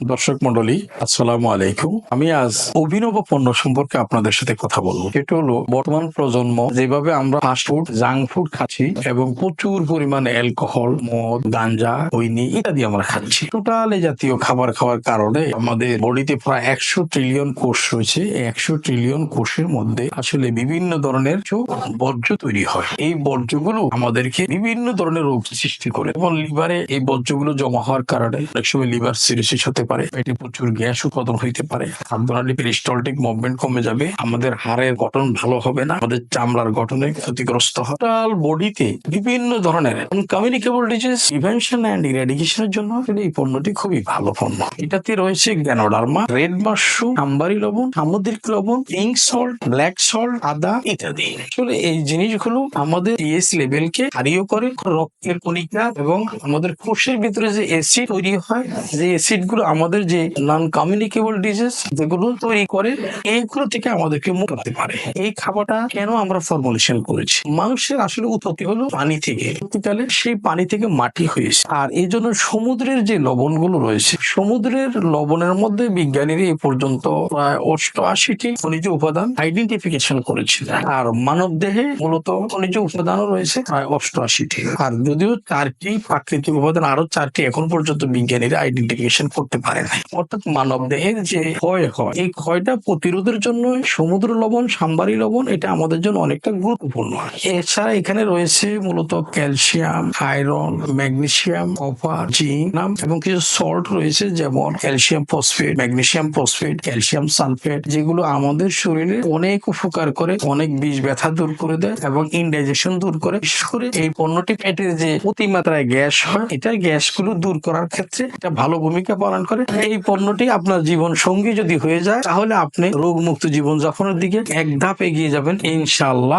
দর্শক মন্ডলী আসসালামু আলাইকুম। আমি আজ অভিনব পণ্য সম্পর্কে আপনাদের সাথে কথা বলব। এটা হলো বর্তমান প্রজন্ম যেভাবে আমরা ফাস্ট ফুড জাঙ্ক ফুড খাচ্ছি এবং প্রচুর পরিমাণে অ্যালকোহল মদ গাঞ্জা হৈনি ইত্যাদি আমরা খাচ্ছি। টোটাল জাতীয় খাবার খাওয়ার কারণে আমাদের বডিতে প্রায় একশো ট্রিলিয়ন কোষ রয়েছে। একশো ট্রিলিয়ন কোষের মধ্যে আসলে বিভিন্ন ধরনের বর্জ্য তৈরি হয়। এই বর্জ্যগুলো আমাদেরকে বিভিন্ন ধরনের রোগ সৃষ্টি করে। এবং লিভারে এই বর্জ্যগুলো জমা হওয়ার কারণে অনেক সময় লিভার সিরোসিস হতে পারে। পেটে প্রচুর গ্যাস উৎপাদন হইতে পারে। খাদ্যনালী পেরিস্টলটিক মুভমেন্ট কমে যাবে। আমাদের হাড়ের গঠন ভালো হবে না। আমাদের চামড়ার গঠনে ক্ষতিগ্রস্ত টোটাল বডিতে বিভিন্ন ধরনের কমিউনিকেবল ডিজিজ প্রিভেনশন অ্যান্ড ইরাডিকেশনের জন্য এই পণ্যটি খুবই ভালো পণ্য। এটাতে রয়েছে গ্যানোডার্মা রেড মাশরুম আম্বারি লবণ, সামুদ্রিক লবণ পিঙ্ক সল্ট ব্ল্যাক সল্ট আদা ইত্যাদি। আসলে এই জিনিসগুলো আমাদের পিএস লেভেলকে হারিয়ে করে রক্তের কণিকা এবং আমাদের কোষের ভিতরে যে অ্যাসিড তৈরি হয়, যে অ্যাসিডগুলো আমাদের যে নন কমিউনিকেবল ডিজিজ যেগুলো তৈরি করে, এইগুলো থেকে আমাদেরকে মুক্ত করতে পারে। এই খাবারটা কেন আমরা ফর্মুলেশন করেছি? মানুষের আসলে উৎপত্তি হলো পানি থেকে। পরবর্তীকালে সেই পানি থেকে মাটি হয়েছে। আর এই জন্য সমুদ্রের যে লবণগুলো রয়েছে, সমুদ্রের লবণের মধ্যে বিজ্ঞানীরা এই পর্যন্ত প্রায় অষ্টআশিটি খনিজ উপাদান আইডেন্টিফিকেশন করেছিল আর মানব দেহে মূলত খনিজ উপাদানও রয়েছে, প্রায় অষ্টআশিটি। আর যদিও চারটি প্রাকৃতিক উপাদান আরও চারটি এখন পর্যন্ত বিজ্ঞানীরা আইডেন্টিফিকেশন করতে পারে নাই। অর্থাৎ মানব দেহের যে ক্ষয় হয়, এই ক্ষয়টা প্রতিরোধের জন্য সমুদ্র লবণ, সাম্বারি লবণ, এটা আমাদের জন্য অনেকটা গুরুত্বপূর্ণ। এছাড়া এখানে রয়েছে মূলত calcium, iron, magnesium, copper, zinc এবং কিছু সল্ট রয়েছে যেমন calcium phosphate, magnesium phosphate, calcium sulphate, যেগুলো আমাদের শরীরে অনেক উপকার করে, অনেক বিষ ব্যথা দূর করে দেয় এবং ইনডাইজেশন দূর করে। বিশেষ করে এই পণ্যটি পেটের যে অতিমাত্রায় গ্যাস হয়, এটা গ্যাসগুলো দূর করার ক্ষেত্রে এটা ভালো ভূমিকা পালন করে। এই পণ্যটি আপনার জীবন সঙ্গী যদি হয়ে যায়, তাহলে আপনি রোগমুক্ত জীবন যাপনের দিকে এক ধাপ এগিয়ে যাবেন, ইনশাআল্লাহ।